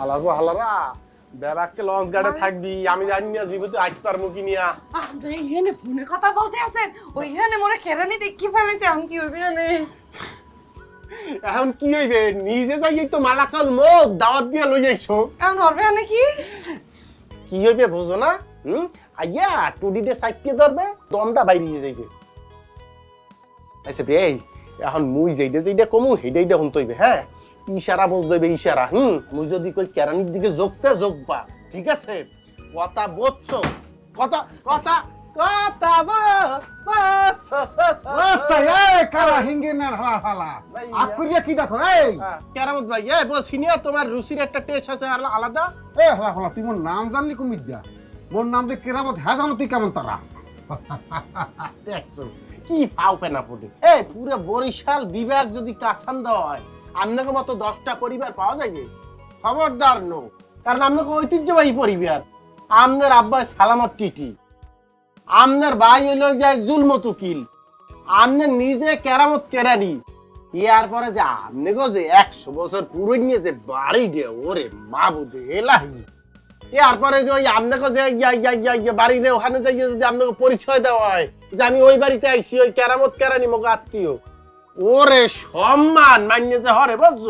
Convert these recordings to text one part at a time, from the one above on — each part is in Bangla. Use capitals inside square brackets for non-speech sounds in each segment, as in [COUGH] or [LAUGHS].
হালার পর হালারা বেবাককে লঞ্চ গার্ডে থাকবি আমি জানি না জীবিত আজ পারব কি নিয়া। আপনি এখানে ফোনে কথা বলতে আছেন? ওইখানে মোরে কেরানি দেখি ফেলেছে আমি কি হইবে জানে এখন কি হইবে? নিজে যাই তো মালাকাল মুখ দাওয়াত দিয়ে লই যাইছো এখন হবে নাকি কি? কি হইবে বুঝো না? হুম? আইয়া টুডিতে সাইকিয়ে ধরবে? দমটা বাইরে যাইবে। আচ্ছা রে এখন মুই যেইটা যেইটা কমু হেইটাই দেখুন তৈবে হ্যাঁ? ইশারা বুঝ দইবে ইশারা। হুম মুই যদি কই কেরানির দিকে যোগতে যোগবা ঠিক আছে? কথা বলছো? কথা কথা তোমার রুচির একটা টেস্ট আছে আলাদা? এ হালা হালা তুই মোর নাম জানলি মোর নাম যে কেরামত হ্যাঁ জানো তুই কেমন তারা? দেখছ কি ফাও পেনা ফুটে। এ পুরো বরিশাল বিভাগ যদি কাসান দেওয়া হয় আপনাকে মতো দশটা পরিবার পাওয়া যাবে খবরদার নো কারণ আপনাকে ঐতিহ্যবাহী পরিবার। আমনের আব্বা সালামত টিটি। আমনের ভাই হইল যায় জুলমত উকিল। আমনের নিজে কেরামত কেরানি। ইয়ার পরে যে আমনে যে একশো বছর পুরো নিয়ে যে বাড়ি দে, ওরে মা বুধে এলাহি। এরপরে যে ওই আপনাকে যে ইয়া ইয়া ওখানে যাইয়ে যদি আপনাকে পরিচয় দেওয়া হয়, যে আমি ওই বাড়িতে আইসি, ওই কেরামত কেরানি মোক আত্মীয়। ওরে সম্মান মান্য যে হরে বুঝছ?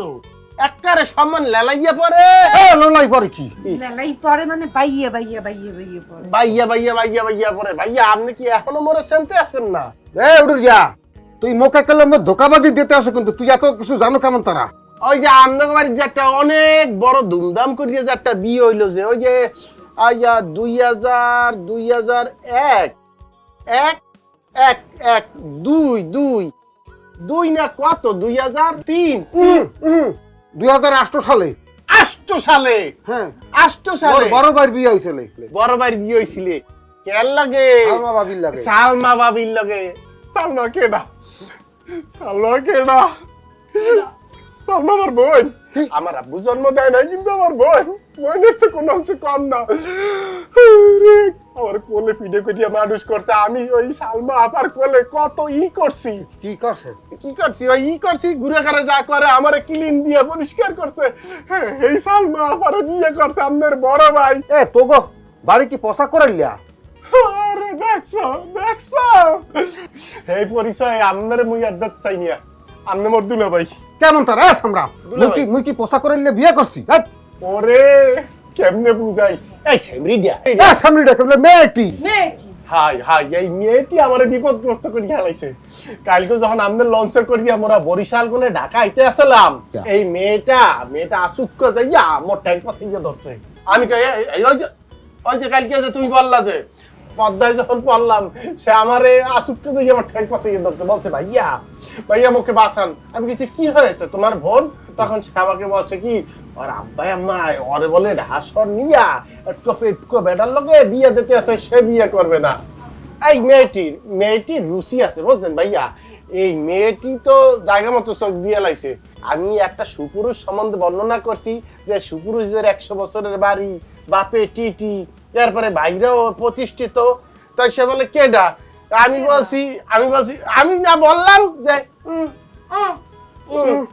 একবারে সম্মান লেলাইয়া পরে এ পরে কি? মেলাই পরে মানে বাইয়ে বাইয়ে বাইয়ে বাইয়ে পরে বাইয়া বাইয়া বাইয়া বাইয়া পরে ভাইয়া আপনি কি এখনও মোরে শুনতে আসেন না? এ উড়ে যা। তুই মোকে কেলে মোর ধোকাবাজি দিতে আসো কিন্তু তুই এত কিছু জানো কেমন তারা? ওই যে আপনাকে বাড়ির যে একটা অনেক বড় ধুমধাম করিয়ে যে একটা বিয়ে হইল যে ওই যে আইয়া দুই হাজার দুই হাজার এক। এক এক এক দুই দুই। দুই না কত? দুই হাজার তিন। দুই হাজার আষ্ট সালে। আষ্ট সালে? হ্যাঁ। আষ্ট সালে? বড় ভাইয়ের বিয়ে হয়েছিল। বড় ভাইয়ের বিয়ে হয়েছিলে। কেন লাগে? আলমা বাবির লাগে। সালমা বাবির লগে। সালমা কেডা? সালমা কেডা? সালমা আমার বোন। আমার আব্বু জন্ম দেয় নাই কিন্তু আমার বোন। চেয়ে কোনো অংশ কম না আমার কোলে পিঠে করিয়া মানুষ করছে আমি ওই সালমা আপার কোলে কত ই করছি। কি করছে? কি করছি? ওই ই করছি ঘুরে ঘাড়ে যা করে আমার ক্লিন দিয়ে পরিষ্কার করছে। হ্যাঁ, এই সালমা আপার বিয়ে করছে আপনার বড় ভাই। এ তো গো বাড়ি কি পোশাক করাইলিয়া আরে দেখছ দেখছ। এই পরিচয় আপনার মুই আড্ডা চাই নিয়া আপনি মোর দুলা ভাই কেমন তারা? এ সামরা দুলা মুই কি। মুই কি পোশাক করাইলে বিয়ে করছি? হ্যাঁ ওরে কেমনে বুঝাই? এই সেমরি দিয়া এ সামনে ডেকে বলে মেয়েটি। মেয়েটি। হাই হাই এই মেয়েটি আমার বিপদগ্রস্ত করে খেলাইছে কালকে যখন আমাদের লঞ্চ করিয়া মোরা বরিশাল কোনে ঢাকা আইতে আসলাম এই মেয়েটা মেয়েটা আসুক যাইয়া মোর ট্যাঙ্ক পাশে ধরছে। আমি কই এই- এই ওই যে ওই যে কালকে যে তুমি বললা যে পদ্মায় যখন পড়লাম সে আমারে আসুককে যাইয়া আমার ট্যাঙ্ক পাশে ধরছে। বলছে ভাইয়া ভাইয়া মুখে বাসান আমি কিছু কি হয়েছে? তোমার বোন? তখন সে আমাকে বলছে কি ওর আব্বাই আম্মাই ওরে বলে ঢাসর নিয়া একটু একটু বেটার লগে বিয়ে দিতে আছে সে বিয়ে করবে না। এই মেয়েটির মেয়েটির রুচি আছে বুঝছেন ভাইয়া? এই মেয়েটি তো জায়গা মতো চোখ দিয়ে লাইছে। আমি একটা সুপুরুষ সম্বন্ধে বর্ণনা করছি যে সুপুরুষদের একশো বছরের বাড়ি বাপে টিটি এরপরে বাইরেও প্রতিষ্ঠিত। তাই সে বলে কেডা? আমি বলছি আমি বলছি আমি না বললাম যে উম, হুম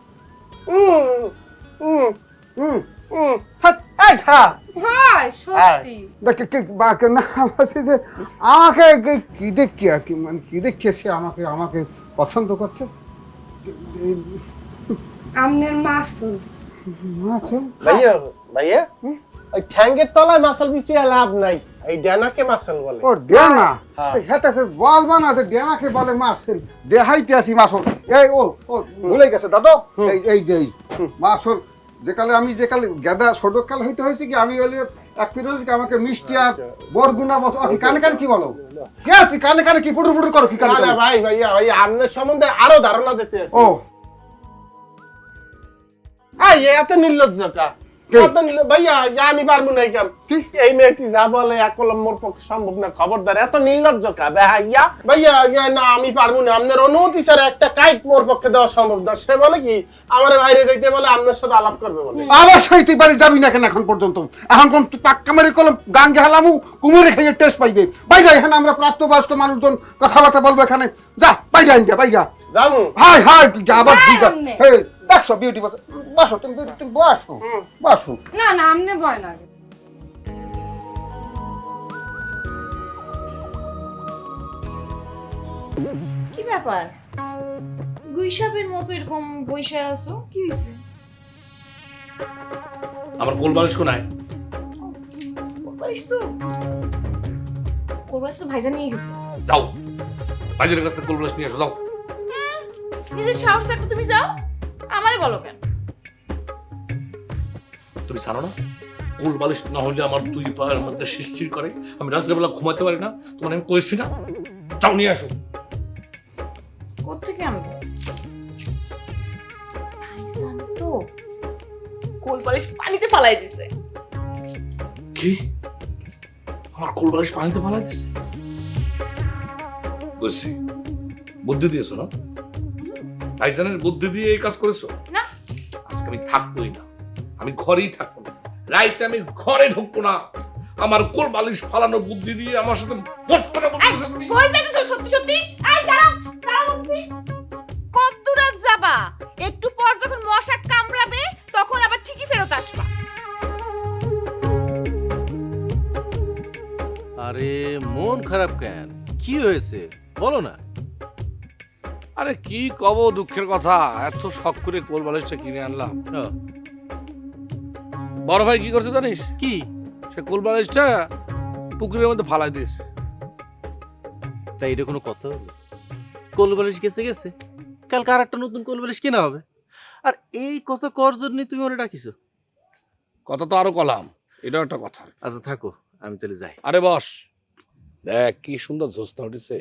আমাকে কে- আর কি মানে কি দেখে সে আমাকে আমাকে পছন্দ করছে আমনের মাসুল আচ্ছা ভাইয়া ভাইয়া ওই ঠ্যাঙ্গের তলায় মাসল লাভ নাই। এই মাসল বলে। ও হ্যাঁ। হেতে সে বলবা না যে ডেনাকে বলে মাসেল। দেহাইতে আসি মাসল। এই ও ও ভুলে গেছে দাদু। এই এই যে মাসল আমি গেদা হইতে হয়েছে কি আমি বলি এক আমাকে মিষ্টি আর বরগুনা বস কি কানে কানে কি বলো? কে তুই কানে কানে কি পুটুর পুটুর করো কি কানে না ভাই ভাইয়া ভাই আপনার সম্বন্ধে আরও ধারণা দিতে আছে ও। এই এত নির্লজ্জ কা নির্লজ্জ ভাইয়া ইয়া আমি পারব না এই কাম। কি? এই মেয়েটি যা বলে এক কলম মোর পক্ষে সম্ভব না খবরদার এত নির্লজ্জ কা ভাইয়া ভাইয়া না আমি পারব না। আপনার অনুমতি স্যার একটা কাইট মোর পক্ষে দেওয়া সম্ভব না। সে বলে কি আমার বাইরে যাইতে বলে আপনার সাথে আলাপ করবে বলে। অবশ্যই তুই বাড়ি যাবি না কেন এখন পর্যন্ত? এখন কোন পাক্কা মারি কলম গান গেলামু কুমুরে খেয়ে টেস্ট পাইবে। বাইরে এখানে আমরা প্রাপ্তবয়স্ক মানুষজন কথাবার্তা বলব এখানে। যা বাইরে আইন যা বাইরে জামু হাই হাই যা আবার ঠিক। আছে দেখছ বিউটি বসো তুমি তুমি বসো। বসো। না না আমনে ভয় লাগে কি ব্যাপার? গুইসাপের মতো এরকম বৈশা আছো? কি হয়েছে আমার কোল বালিশ কোনায়? কোরবানিস তো তো ভাইজা নিয়ে গেছে। যাও। বাজারের কাছ থেকে কোল বালিশ নিয়ে এসো যাও। নিজের সাহস থাকলে তুমি যাও। আমারে বলো কেন? তুমি জানো না। কোল বালিশ না হলে আমার দুই পায়ের মধ্যে শিরশির করে। আমি রাত্রেবেলা ঘুমাতে পারি না। তোমার আমি কইছি না। যাও নিয়ে আসো। কোত্থেকে আনব? ভাইজান তো। কোল বালিশ পানিতে ফালাই দিছে। কি? আমার কোল বালিশ পানিতে ফালাই দিছে? বুঝছি বুদ্ধি দিয়েছ না? ভাইজানের বুদ্ধি দিয়ে এই কাজ করেছ? না। আজকে আমি থাকবোই না। আমি ঘরেই থাকব না। রাইতে আমি ঘরে ঢুকবো না। আমার কোল বালিশ ফালানোর বুদ্ধি দিয়ে আমার সাথে বস কথা কই যাইতেছো? সত্যি সত্যি? এই দাঁড়াও দাঁড়াও বলছি কত দূর আর যাবা? একটু পর যখন মশা কামড়াবে তখন আবার ঠিকই ফেরত আসবা। আরে মন খারাপ কেন? কি হয়েছে? বলো না। আরে কি কব দুঃখের কথা? এত শখ করে কোল বালিশটা কিনে আনলাম। বড় ভাই কি করছে জানিস? কি? সে কোল বালিশটা পুকুরের মধ্যে ফালাই দিয়েছে। তাই এটা কোনো কথা হলো কোলবালিশ গেছে গেছে। কালকে আর একটা নতুন কোলবালিশ কেনা হবে। আর এই কথা কর জন্য তুমি ওরা ডাকিছো। কথা তো আরও কলাম। এটাও একটা কথা। আচ্ছা থাকো আমি তাহলে যাই। আরে বস। দেখ কি সুন্দর জ্যোৎস্না উঠেছে।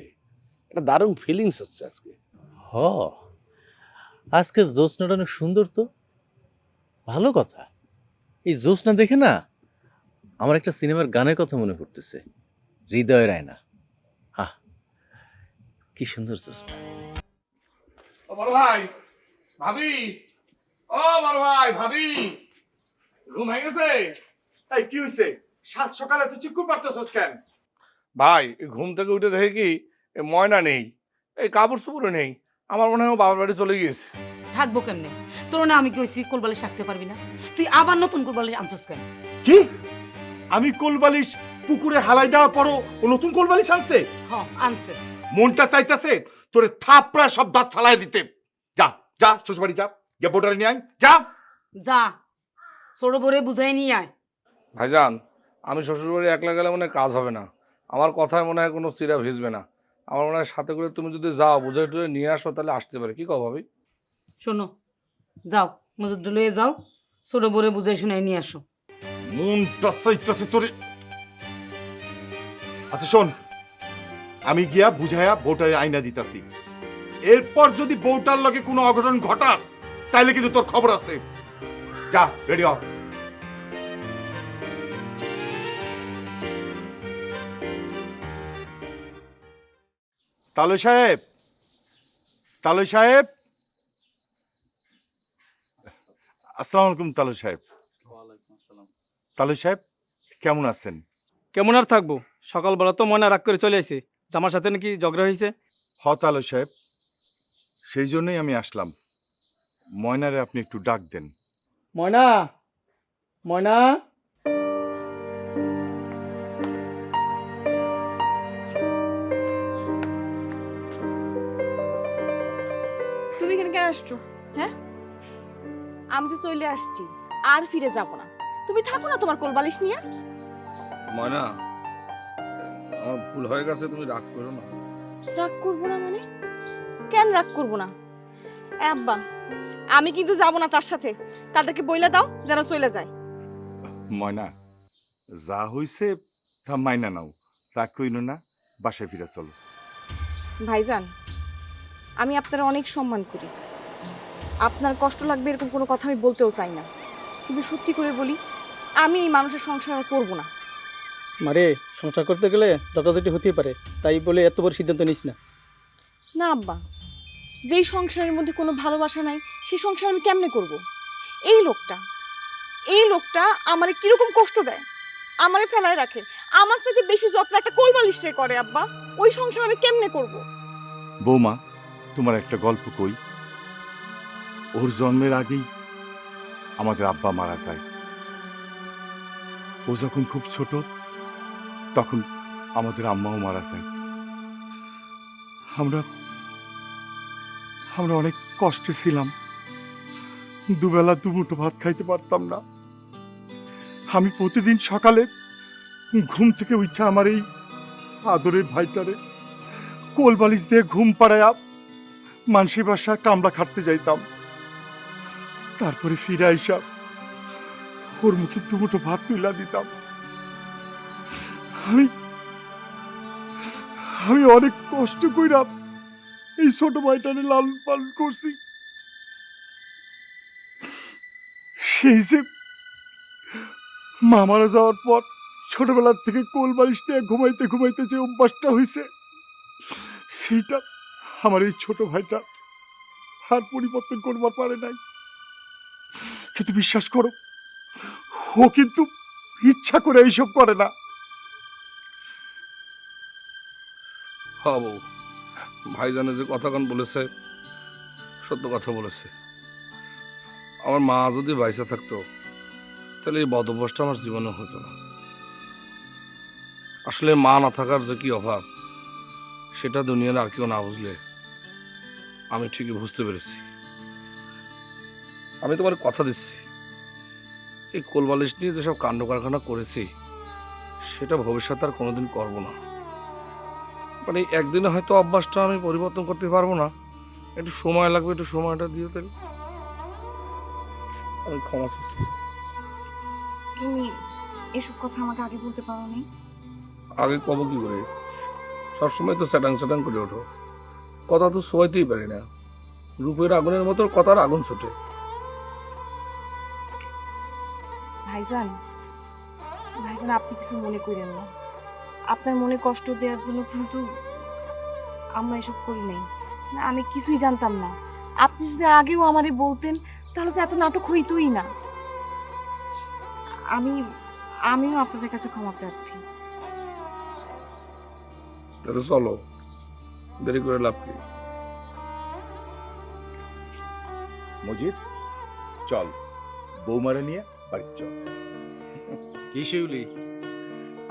এটা দারুণ ফিলিংস হচ্ছে আজকে। হ আজকে জ্যোৎস্নাটা অনেক সুন্দর তো। ভালো কথা। এই জ্যোৎস্না দেখে না আমার একটা সিনেমার গানের কথা মনে পড়তেছে। হৃদয়ের আয়না হা কি সুন্দর জ্যোৎস্না ও বড় ভাই ভাবি। ও বড় ভাই ভাবি। ঘুম হয়ে গেছে? এই কি হইছে? সাত সকালে তুই চিকুর পারতেছস কেন? ভাই ঘুম থেকে উঠে দেখে কি এ ময়না নেই এই কাপড় চোপড়ও নেই। আমার মনে হয় বাবার বাড়ি চলে গিয়েছে। থাকব কেমনে? তোর না আমি কইছি কোলবালিশ রাখতে পারবি না। তুই আবার নতুন কোলবালিশ আনছিস কেন? কি? আমি কোলবালিশ পুকুরে হালাই দেওয়ার পরও ও নতুন কোলবালিশ আনছে? হ আনছে। মনটা চাইতেছে তোরে থাপড়া সব দাঁত ফালাই দিতে। যা যা শ্বশুরবাড়ি যা গিয়ে বোটারে নিয়ে আয়। যা। যা ছোট বরে বুঝাই নিয়ে আয়। ভাইজান আমি শ্বশুরবাড়ি একলা গেলে মনে হয় কাজ হবে না। আমার কথায় মনে হয় কোনো চিরা ভিজবে না। আমার মনে হয় সাথে করে তুমি যদি যাও বুঝে টুঝে নিয়ে আসো তাহলে আসতে পারে। কি কও ভাবি? শোনো যাও লয়ে যাও, ছোট বরে বুঝাই শুনাই নিয়ে আসো। মনটা চাইতেছে তোরে। আচ্ছা শোন, আমি গিয়া বুঝাইয়া বউটারে আইনা দিতাছি। এরপর যদি বউটার লগে কোনো অঘটন ঘটাস, তাইলে কিন্তু তোর খবর আছে। যা, রেডি হ। তালু সাহেব তালু সাহেব। আসসালামু আলাইকুম তালু সাহেব। তালু সাহেব কেমন আছেন? কেমন আর থাকব? সকালবেলা তো মনে রাগ করে চলে আসি জামার সাথে নাকি ঝগড়া হয়েছে হ তালু সাহেব সেই জন্যই আমি আসলাম। ময়নারে আপনি একটু ডাক দেন। ময়না ময়না। তুমি এখানে কেন আসছো? হ্যাঁ? আমি তো চলে আসছি আর ফিরে যাব না। তুমি থাকো না তোমার কোলবালিশ নিয়ে। ময়না আমার ভুল হয়ে গেছে তুমি রাগ করো না। রাগ করব না মানে? কেন রাগ করব না? আব্বা আমি কিন্তু যাব না তার সাথে। তাদেরকে বইলা দাও যেন চলে যায়। ময়না যা হইছে তা মাইনা নাও। রাগ কইল না বাসায় ফিরে চলো। ভাইজান আমি আপনার অনেক সম্মান করি। আপনার কষ্ট লাগবে এরকম কোনো কথা আমি বলতেও চাই না। কিন্তু সত্যি করে বলি আমি এই মানুষের সংসার আর করব না। মারে সংসার করতে গেলে যথাযথ হতেই পারে। তাই বলে এত বড় সিদ্ধান্ত নিস না। না আব্বা যেই সংসারের মধ্যে কোনো ভালোবাসা নাই সেই সংসার আমি কেমনে করব? এই লোকটা এই লোকটা আমারে কীরকম কষ্ট দেয়? আমারে ফেলায় রাখে। আমার থেকে বেশি যত্ন একটা কোলবালিশে করে আব্বা। ওই সংসার আমি কেমনে করব? বৌমা তোমার একটা গল্প কই? ওর জন্মের আগেই আমাদের আব্বা মারা যায়। ও যখন খুব ছোট, তখন আমাদের আম্মাও মারা যায়। আমরা আমরা অনেক কষ্টে ছিলাম। দুবেলা দুমুঠো ভাত খাইতে পারতাম না। আমি প্রতিদিন সকালে ঘুম থেকে উঠে আমার এই আদরের ভাইটারে কোল বালিশ দিয়ে ঘুম পাড়ায়া মানসি বাসা কামড়া খাটতে যাইতাম। তারপরে ফিরে আইসা ওর মুখে দুমুঠো ভাত তুলা দিতাম। আমি আমি অনেক কষ্ট কইরা এই ছোট ভাইটারে লালন পালন করছি। সেই যে মা মারা যাওয়ার পর ছোটবেলার থেকে কোল বালিশ নিয়ে ঘুমাইতে ঘুমাইতে যে অভ্যাসটা হয়েছে সেইটা আমার এই ছোট ভাইটা আর পরিবর্তন করবার পারে নাই। কিন্তু বিশ্বাস করো, ও কিন্তু ইচ্ছা করে এইসব করে না। হ্যাঁ বউ ভাইজানে যে কথাখান বলেছে, সত্য কথা বলেছে। আমার মা যদি বাইসে থাকতো, তাহলে এই বদভ্যসটা আমার জীবনে হতো না। আসলে মা না থাকার যে কি অভাব, সেটা দুনিয়ার আর কেউ না বুঝলে আমি ঠিকই বুঝতে পেরেছি। আমি তোমার কথা দিচ্ছি। এই কোলবালিশ নিয়ে যেসব কাণ্ড কারখানা করেছি সেটা ভবিষ্যতে আর কোনোদিন করব না। মানে একদিনে হয়তো অভ্যাসটা আমি পরিবর্তন করতে পারব না। একটু সময় লাগবে একটু সময়টা দিয়ে তাহলে আমি ক্ষমা চাচ্ছি। তুমি এসব কথা আমাকে আগে বলতে পারো নি আগে কব কি করে? সবসময় তো স্যাটাং স্যাটাং করে ওঠো। কথা তো সইতেই পারি না। রূপের আগুনের মতো কথার আগুন ছোটে। ভাইজান ভাইজান আপনি কিছু মনে করেন না। আপনার মনে কষ্ট দেওয়ার জন্য কিন্তু আমরা এসব করি নাই। না, আমি কিছুই জানতাম না। আপনি যদি আগেও আমারে বলতেন তাহলে তো এত নাটক হইতোই না। আমি আমিও আপনাদের কাছে ক্ষমা চাচ্ছি তাহলে চলো দেরি করে লাভ কি? মজিদ চল বৌমারে নিয়ে বাড়ি চল কি শিউলি?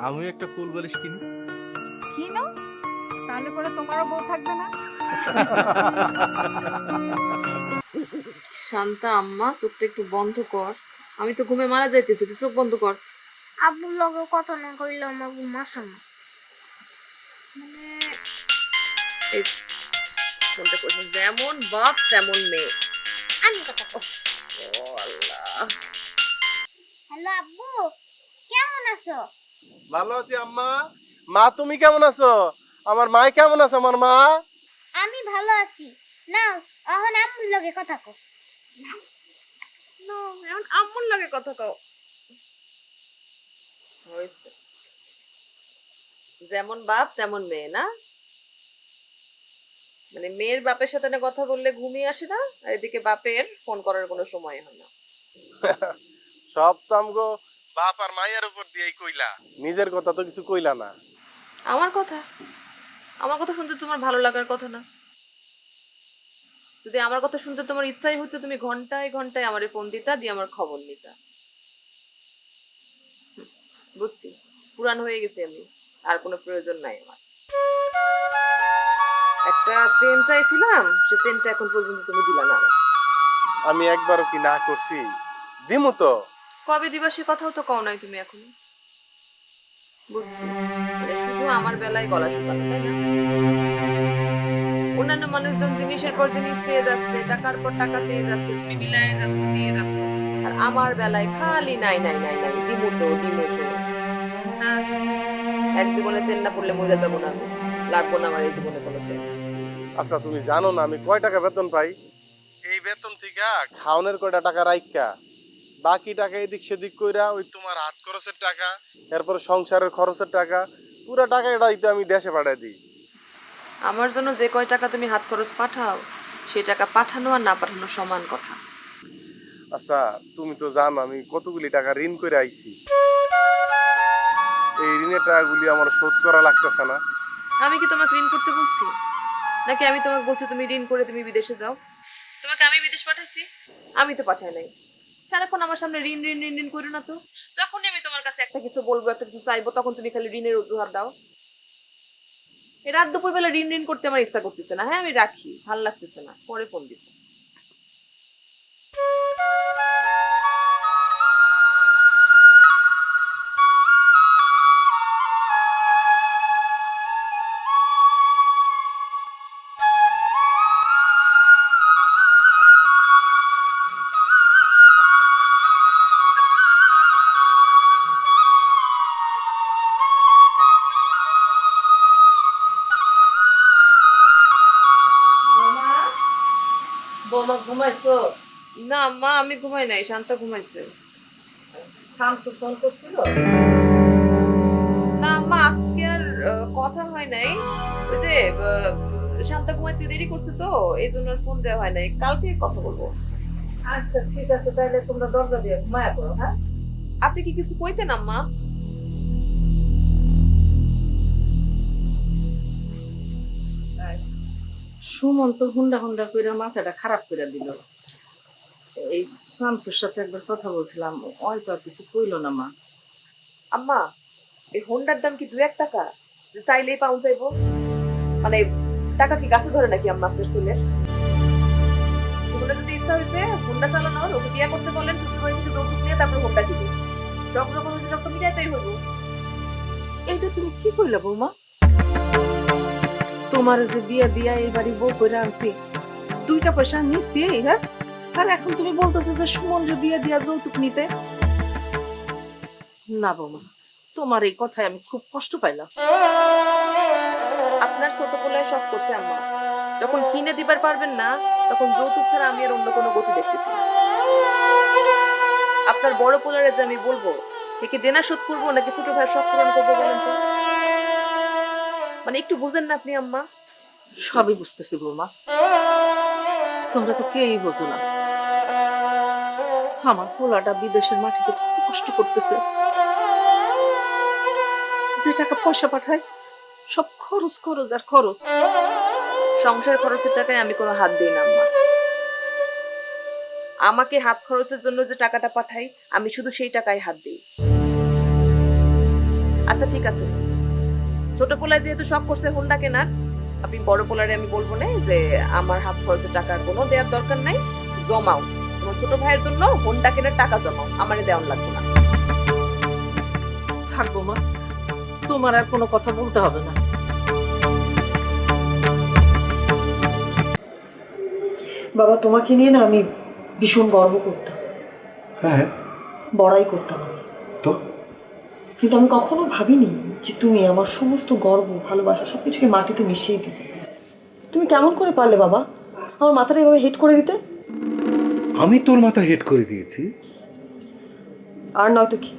আমি একটা কোল বালিশ কিনি। কি তাহলে পরে তোমারও বউ থাকবে না। শান্তা আম্মা চোখটা একটু বন্ধ কর। আমি তো ঘুমে মারা যাইতেছি তুই চোখ বন্ধ কর। আব্বুর লগে কত না কইলে আমার ঘুম আসে না। মানে এই করছে যেমন বাপ তেমন মেয়ে। আমি কথা হ্যালো আব্বু কেমন আছো? ভালো আছি আম্মা। মা তুমি কেমন আছো? আমার মাই কেমন আছে আমার মা? আমি ভালো আছি। নাও এখন আম্মুর লগে কথা কও। না এখন আম্মুর লাগে কথা কও। হয়েছে। যেমন বাপ তেমন মেয়ে না? মানে মেয়ের বাপের সাথে না কথা বললে ঘুমিয়ে আসে না? আর এদিকে বাপের ফোন করার কোনো সময় হয় না। [LAUGHS] সব তো আমগো বাপ আর মায়ের উপর দিয়েই কইলা। নিজের কথা তো কিছু কইলা না। আমার কথা? আমার কথা শুনতে তোমার ভালো লাগার কথা না। যদি আমার কথা শুনতে তোমার ইচ্ছাই হতো তুমি ঘন্টায় ঘন্টায় আমারে ফোন দিতা দিয়ে আমার খবর নিতা। বুঝছি? পুরান হয়ে গেছি আমি আর কোনো প্রয়োজন নাই আমার। একটা সেন চাইছিলাম সে সেনটা এখন পর্যন্ত তুমি দিলা না আমি একবারও কি না করছি? দিমু তো। কবে দিবা সে কথাও তো কও নাই তুমি এখন। বুঝছি। শুধু আমার বেলায় গলা শুকানো তাই না? অন্যান্য মানুষজন জিনিসের পর জিনিস চেয়ে যাচ্ছে, টাকার পর টাকা চেয়ে যাচ্ছে, তুমি যাচ্ছ, দিয়ে যাচ্ছ। আর আমার বেলায় খালি নাই নাই নাই নাই, দিমুটো দিমুটো। না এক জীবনে চেন না পড়লে মরে যাব না। লাগবো না আমার এই জীবনে কোনো আচ্ছা তুমি জানো না, আমি কয় টাকা বেতন পাই? এই বেতন থেকে খাওনের কয়টা টাকা রাইকা বাকি টাকা এদিক সেদিক কইরা ওই তোমার হাত খরচের টাকা এরপর সংসারের খরচের টাকা পুরো টাকাটাই তো আমি দেশে পাঠাই দিই। আমার জন্য যে কয় টাকা তুমি হাত খরচ পাঠাও সেই টাকা পাঠানো আর না পাঠানো সমান কথা। আচ্ছা তুমি তো জানো আমি কতগুলি টাকা ঋণ করে আইছি। এই ঋণের টাকাগুলি আমার শোধ করা লাগতেছে না। আমি কি তোমাকে ঋণ করতে বলছি? নাকি আমি তোমাকে বলছি তুমি ঋণ করে তুমি বিদেশে যাও? তোমাকে আমি বিদেশ পাঠাইছি? আমি তো পাঠাই নাই। সারাক্ষণ আমার সামনে ঋণ ঋণ ঋণ ঋণ করো না তো। যখনই আমি তোমার কাছে একটা কিছু বলব, একটা কিছু চাইব, তখন তুমি খালি ঋণের অজুহাত দাও। রাত দুপুর বেলা ঋণ ঋণ করতে আমার ইচ্ছা করতেছে না। হ্যাঁ আমি রাখি, ভালো লাগতেছে না। পরে ফোন দিব। ঘুমাইছো? না মা আমি ঘুমাই নাই শান্তা ঘুমাইছে। শামসু ফোন করছিল? না মা আজকে আর কথা হয় নাই। ওই যে শান্তা ঘুমাইতে দেরি করছে তো এই জন্য ফোন দেওয়া হয় নাই। কালকে কথা বলব। আচ্ছা ঠিক আছে তাহলে তোমরা দরজা দিয়ে ঘুমায়া করো হ্যাঁ? আপনি কি কিছু কইতেন আম্মা? সুমন তো হুন্ডা হুন্ডা করে মাথাটা খারাপ করে দিল। এই শামসুর সাথে একবার কথা বলছিলাম ওই তো আর কিছু কইলো না মা। আম্মা এই হোন্ডার দাম কি দু এক টাকা? যে চাইলেই পাউন চাইব মানে টাকা কি গাছে ধরে নাকি আম্মা আপনার ছেলের জীবনে যদি ইচ্ছা হয়েছে হোন্ডা চালানোর ওকে বিয়ে করতে বলেন শ্বশুরবাড়ি থেকে যৌতুক নিয়ে তারপর হোন্ডা দিবে সব যখন হচ্ছে সব তো মিটাইতেই হইব। এইটা তুমি কি কইলা বৌমা? তোমার যে বিয়া দিয়া এই বাড়ি বউ করে আনছি, দুইটা পয়সা নিছি হ্যাঁ? আর এখন তুমি বলতেছো যে সুমন রে বিয়া দিয়া যৌতুক নিতে। না বৌমা, তোমার এই কথায় আমি খুব কষ্ট পাইলাম। আপনার ছোট পোলায় সব করছে আম্মা। যখন কিনে দিবার পারবেন না, তখন যৌতুক ছাড়া আমি আর অন্য কোনো গতি দেখতেছি আপনার বড় পোলারে যে আমি বলব একে দেনা শোধ করব নাকি ছোট ভাইয়ের সব পূরণ করব বলেন তো? মানে একটু বুঝেন না আপনি আম্মা। সবই বুঝতেছি, বৌমা। তোমরা তো কেউই বোঝো না। আমার পোলাটা বিদেশের মাটিতে কত কষ্ট করতেছে। যে টাকা পয়সা পাঠায়, সব খরচ খরচ আর খরচ। সংসার খরচের টাকায় আমি কোনো হাত দিই না আমাকে হাত খরচের জন্য যে টাকাটা পাঠাই, আমি শুধু সেই টাকায় হাত দিই। আচ্ছা ঠিক আছে। ছোট পোলায় যেহেতু শখ করছে হোন্ডা কেনার আপনি বড় পোলারে আমি বলব না যে আমার হাত খরচের টাকার কোনো দেওয়ার দরকার নাই জমাও। তোমার ছোট ভাইয়ের জন্য হোন্ডা কেনার টাকা জমাও আমারে দেওয়ান লাগবে না। থাকব মা তোমার আর কোনো কথা বলতে হবে না। বাবা তোমাকে নিয়ে না আমি ভীষণ গর্ব করতাম। হ্যাঁ। বড়াই করতাম আমি। তো? কিন্তু আমি কখনো ভাবিনি যে তুমি আমার সমস্ত গর্ব ভালোবাসা সব কিছুকে মাটিতে মিশিয়ে দিবে তুমি কেমন করে পারলে বাবা? আমার মাথাটা এভাবে হেট করে দিতে? আমি তোর মাথা হেড করে দিয়েছি। আর নয়তো কি?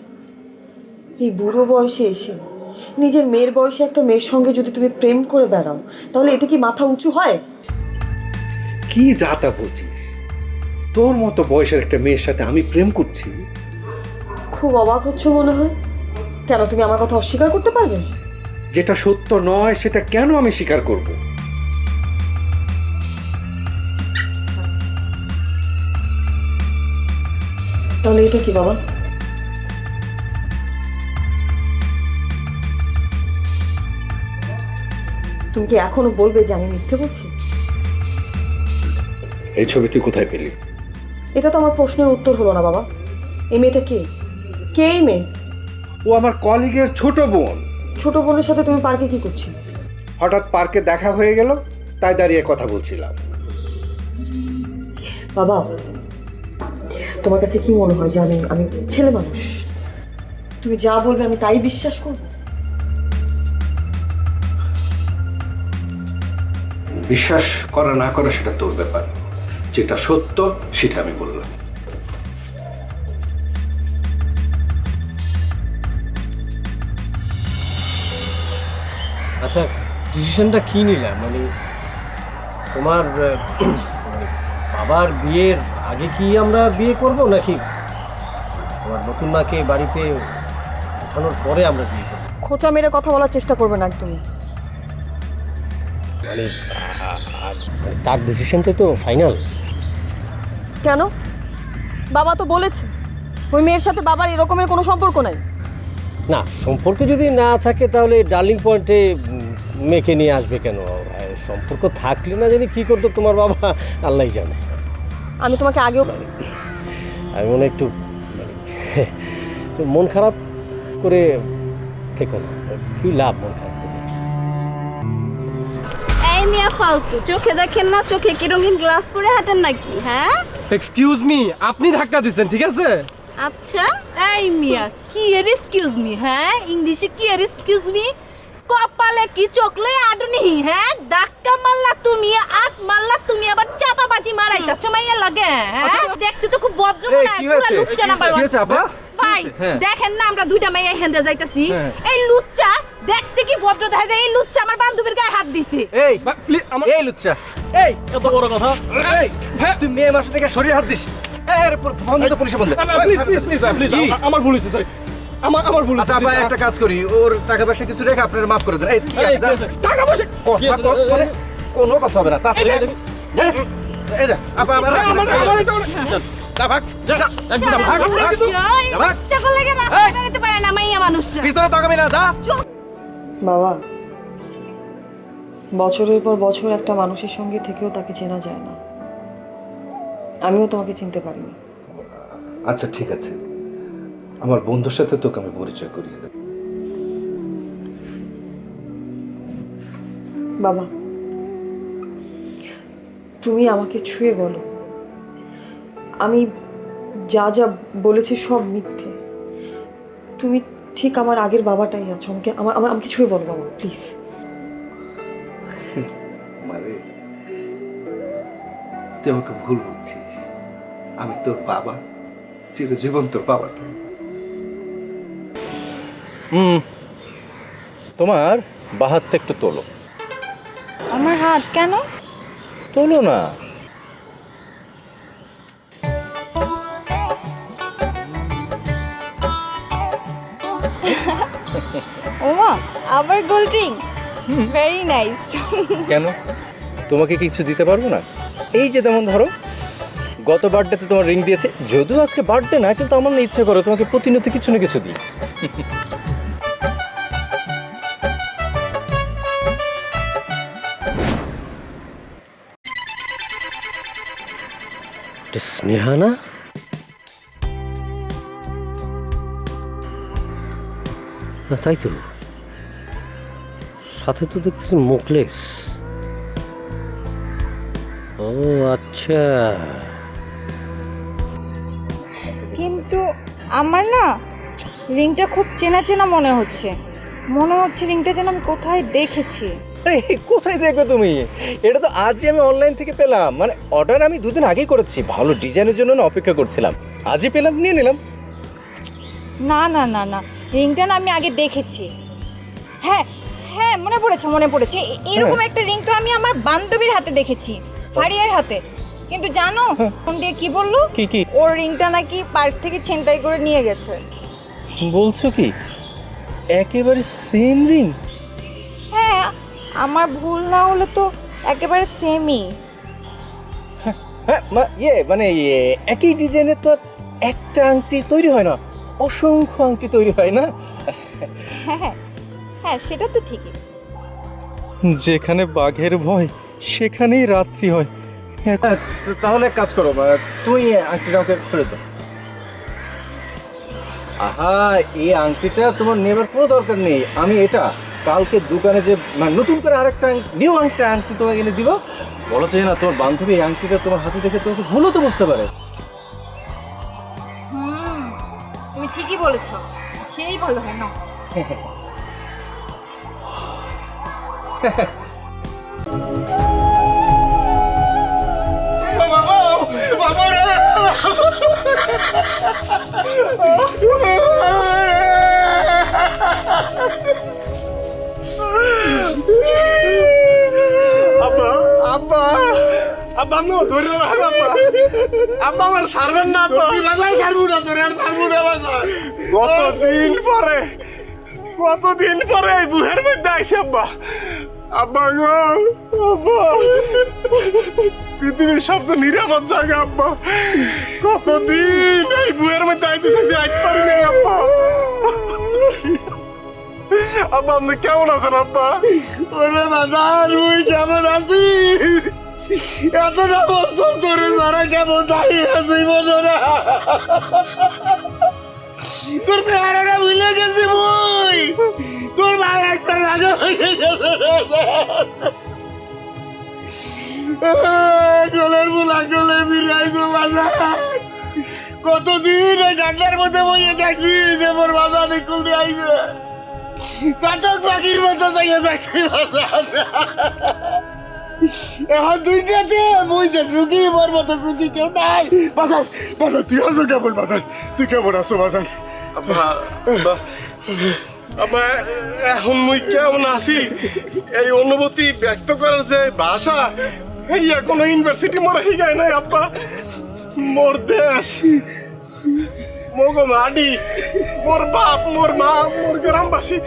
এই বুড়ো বয়সে এসে নিজের মেয়ের বয়সে একটা মেয়ের সঙ্গে যদি তুমি প্রেম করে বেড়াও তাহলে এতে কি মাথা উঁচু হয়? কি যাতা বলছিস? তোর মতো বয়সের একটা মেয়ের সাথে আমি প্রেম করছি? খুব অবাক হচ্ছ মনে হয়? কেন তুমি আমার কথা অস্বীকার করতে পারবে? যেটা সত্য নয় সেটা কেন আমি স্বীকার করব? তাহলে এটা কি বাবা? তুমি কি এখনও বলবে যে আমি মিথ্যে বলছি? এই ছবি তুই কোথায় পেলি? এটা তো আমার প্রশ্নের উত্তর হলো না বাবা। এই মেয়েটা কে? কে এই মেয়ে? ও আমার কলিগের ছোট বোন। ছোট বোনের সাথে তুমি পার্কে কি করছি হঠাৎ পার্কে দেখা হয়ে গেল তাই দাঁড়িয়ে কথা বলছিলাম। বাবা তোমার কাছে কি মনে হয় যে আমি আমি ছেলে মানুষ। তুমি যা বলবে আমি তাই বিশ্বাস করব। বিশ্বাস করা না করা সেটা তোর ব্যাপার। যেটা সত্য সেটা আমি বললাম। আচ্ছা ডিসিশনটা কি নিলাম মানে তোমার বাবার বিয়ের আগে কি আমরা বিয়ে করব নাকি তোমার নতুন মাকে বাড়িতে ওঠানোর পরে আমরা বিয়ে করব? খোঁচা মেরে কথা বলার চেষ্টা করবে না একদমই। মানে আ- আ- তার ডিসিশনটা তো ফাইনাল কেন? বাবা তো বলেছে ওই মেয়ের সাথে বাবার এরকমের কোনো সম্পর্ক নাই। না সম্পর্ক যদি না থাকে তাহলে ডার্লিং পয়েন্টে মেয়েকে নিয়ে আসবে কেন? সম্পর্ক থাকলে না জানি কি করতো তোমার বাবা আল্লাহ জানে। আমি তোমাকে আগেও আমি মনে একটু মানে, [LAUGHS] মন খারাপ করে থেকো না। কি লাভ মন খারাপ করে? এই মিয়া ফালতু চোখে দেখেন না চোখে কি রঙিন গ্লাস পরে হাঁটেন নাকি হ্যাঁ? এক্সকিউজ মি আপনি ধাক্কা দিচ্ছেন ঠিক আছে? আচ্ছা এই মিয়া কি এর এক্সকিউজ মি হ্যাঁ? ইংলিশে কি এর এক্সকিউজ মি কপালে কি চোখলে আডনি হ্যাঁ ধাক্কা মারলা তুমি আত মারলা তুমি আবার চাপাবাজি মারাইতাছ মাইয়া লাগে হ্যাঁ দেখতে তো খুব ভদ্র মনে হয় পুরা লুচ্চা না বাবা ভাই দেখেন না আমরা দুইটা মেয়ে হেন্দে যাইতাছি এই লুচ্চা দেখতে কি ভদ্র দেখা যায় এই লুচ্চা আমার বান্ধবীর গায়ে হাত দিছে এই প্লিজ আমার এই লুচ্চা এই এত বড় কথা এই তুই মেয়ে মানুষ থেকে শরীর হাত দিস ফোন দিতে পুলিশে প্লিজ প্লিজ প্লিজ প্লিজ আমার ভুল হয়েছে সরি আমার আমার ভুল আচ্ছা ভাই একটা কাজ করি। ওর টাকা পয়সা কিছু রেখে আপনারা মাফ করে দেন। এই ঠিক আছে, টাকা পয়সা কথা মানে কোনো কথা হবে না তাড়াতাড়ি এই যে- হ্যাঁ? এই যা আপা আবার আমার আমার এটা যা ভাগ যা একদম ভাগ ভাগ ভাগ। লাগে রাস্তা বেরোতে পারে না মাইয়া মানুষটা। পিছনে তাকাবি না যা। বাবা বছরের পর বছর একটা মানুষের সঙ্গে থেকেও তাকে চেনা যায় না। আমিও তোমাকে চিনতে পারিনি। আচ্ছা ঠিক আছে। আমার বন্ধুর সাথে তোকে আমি পরিচয় করিয়ে দেবো। বাবা তুমি আমাকে ছুঁয়ে বলো। আমি যা যা বলেছি সব মিথ্যে। তুমি ঠিক আমার আগের বাবাটাই আছো আমাকে আমার আমাকে ছুঁয়ে বলো বাবা প্লিজ। মানে তুই আমাকে ভুল বুঝছিস। আমি তোর বাবা চিরজীবন তোর বাবা। হুম। তোমার বাহাতটা একটু তোলো। আমার হাত কেন? তোলো না। ওমা আবার গোল্ড রিং ভেরি নাইস কেন? তোমাকে কিছু দিতে পারব না? এই যে তেমন ধরো গত বার্থডেতে তোমার রিং দিয়েছে যদিও আজকে বার্থডে না কিন্তু আমার না ইচ্ছে করে তোমাকে প্রতিনিয়ত কিছু না কিছু দিই। এটা স্নেহা না না, তাই তো। সাথে তো দেখতেছি মুকলেস। ও আচ্ছা। কিন্তু আমার না রিংটা খুব চেনা চেনা মনে হচ্ছে। মনে হচ্ছে রিংটা যেন আমি কোথায় দেখেছি। আরে কোথায় দেখবে তুমি? এটা তো আজই আমি অনলাইন থেকে পেলাম। মানে অর্ডার আমি দুদিন আগেই করেছি। ভালো ডিজাইনের জন্য না অপেক্ষা করছিলাম। আজই পেলাম নিয়ে নিলাম। না না না না। রিংটা না আমি আগে দেখেছি। হ্যাঁ হ্যাঁ মনে পড়েছে মনে পড়েছে। এ- এরকম একটা রিং তো আমি আমার বান্ধবীর হাতে দেখেছি ফারিয়ার হাতে। কিন্তু জানো ফোন দিয়ে কি বলল? কি কি? ওর রিংটা নাকি পার্ক থেকে ছিনতাই করে নিয়ে গেছে। বলছো কি? একেবারে সেম রিং হ্যাঁ আমার ভুল না হলে তো একেবারে সেমই হ্যাঁ মা- ইয়ে মানে ইয়ে, একই ডিজাইনের তো আর একটা আংটি তৈরি হয় না। অসংখ্য আংটি তৈরি হয় না? হ্যাঁ হ্যাঁ হ্যাঁ সেটা তো ঠিকই। যেখানে বাঘের ভয় সেখানেই রাত্রি হয়। তাহলে এক কাজ করো তুই আংটিটা ওকে ফেলে দাও। আহা এই আংটিটা তোমার নেবার কোনো দরকার নেই। আমি এটা কালকে দোকানে যে মানে নতুন করে আরেকটা নিউ আংটি আংটি তোমাকে এনে দিব। বলো যে না তোমার বান্ধবী এই আংটিটা তোমার হাতে দেখে তোমাকে ভুলও তো বুঝতে পারে। তুমি ঠিকই বলেছ। সেই ভালো হয় না। [LAUGHS] আব্বা। আব্বা। আব্বা আমি ওর ধরে রাখেন আব্বা। আব্বা। আমার ছাড়বেন না আব্বা। বাজার ছাড়বো না ধরে আর ছাড়বো না বাজার কতদিন পরে কতদিন পরে এই বুহের মধ্যে আইসি আব্বা? আব্বা গো আব্বা। পৃথিবীর সবচেয়ে নিরাপদ জায়গা আব্বা। কতদিন এই বুয়ের মধ্যে আইতেছে আইতে পারি নাই আব্বা। আব্বা, আপনি কেমন আছেন আব্বা? ওরে বাজার মুই কেমন আছি? এতটা বছর ধরে যারা কেমন দাঁড়িয়ে আছি বোঝো না। তোর ভাই একটা রাজা হয়ে গেছে। গলের কতদিন এই গান্ডার মধ্যে বইয়ে থাকি যে মোর বাজার নিকুল দিয়ে আইবে? চাতক পাখির মতো যাইয়ে থাকি বাজার এখন দুইটাতে বুঝতে রুগী, মোর মতো রুগী কেউ নাই। বাজার বাজার, তুই আছো কেমন বাজার? তুই কেমন আছো আবার এখন মুই কেমন আছি? এই অনুভূতি ব্যক্ত করার যে ভাষা, এই এখনও ইউনিভার্সিটি মোর শিখায় নাই, আব্বা। মোর দেশ। মগ মাডি মোর বাপ মোর মা মোর গ্রামবাসী।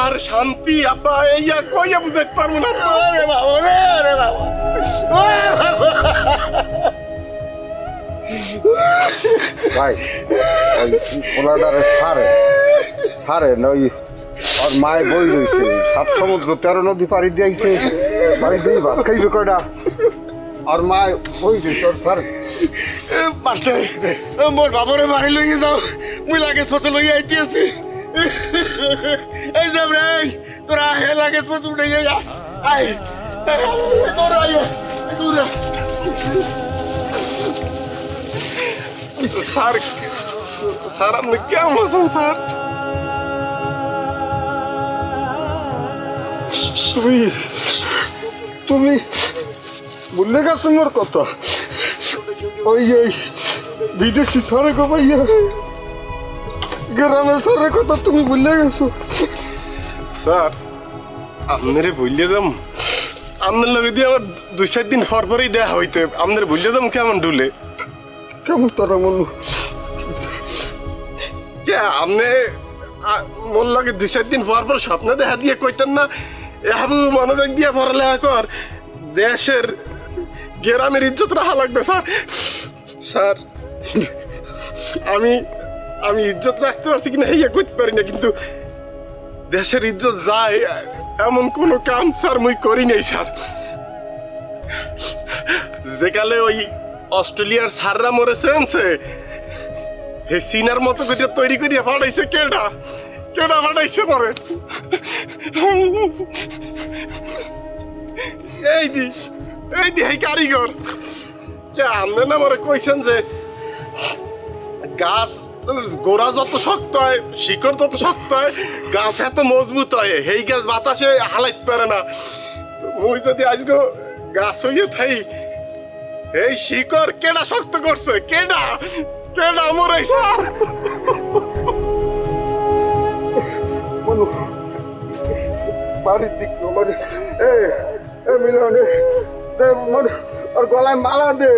আর শান্তি আব্বা এইয়া কইয়া বুঝাইতে পারব না। ওরে বাবা ওরে বাবা। ভাই ওই পোলাডারে সারে সারে না ওই ওর মায়ে বই রয়েছে সাত সমুদ্র তেরো নদী পাড়ি দিয়েছে। পাড়ি দিয়ে ভাত খাইবে কয়টা আর মায় বই রয়েছে ওর সারে। পারতে মোর বাবরে বাড়ি লইয়ে যাও। মুই লাগে ছোট লইয়া আইতে আছি। এই যাব রে, তোরা হে লাগে ছোট উঠে আই তোরা আই তোরা স্যার স্যার কেমন আছেন, স্যার? তুমি তুমি ভুলে গেছো মোর কথা। ওই এই বিদেশি গো ভাইয়া। গ্রামের সারের কথা তুমি ভুলে গেছো। স্যার আপনারে বললে যাম। আপনার লগে দিয়ে আমার দুই চার দিন পর পরই দেখা হইতে। আপনার বললে যাম কেমন ডুলে? কেমন তারা মনু কে আপনি মোর লাগে দুই চার দিন পর পর স্বপ্ন দেখা দিয়ে কইতেন না এহাবু মনোযোগ দিয়ে পড়ালেখা কর। দেশের গ্রামের ইজ্জত রাখা লাগবে স্যার। স্যার। আমি আমি ইজ্জত রাখতে পারছি কিনা হেয়া করতে পারি না, কিন্তু দেশের ইজ্জত যায়, এমন কোনো কাম স্যার মুই করি নাই, স্যার। যেকালে ওই অস্ট্রেলিয়ার স্যাররা মরেছেন সে হে সিনার মতো করে তৈরি করিয়া পাঠাইছে, কেডা? কেডা পাঠাইছে পরে? এই দি এই দি কারিগর। কে আমনে না মরে কইছেন যে গাছ, গোড়া যত শক্ত হয়, শিকড় তত শক্ত হয়, গাছ এত মজবুত হয়, সেই গাছ বাতাসে হালাইতে পারে না। মুই যদি আজকে গাছ হইয়ে থাই, এই শিকড় কেডা শক্ত করছে? কেডা? কেডা মরে স্যার? বাড়ির দিক মানে এ মিলনে ওর গলায় মালা দে।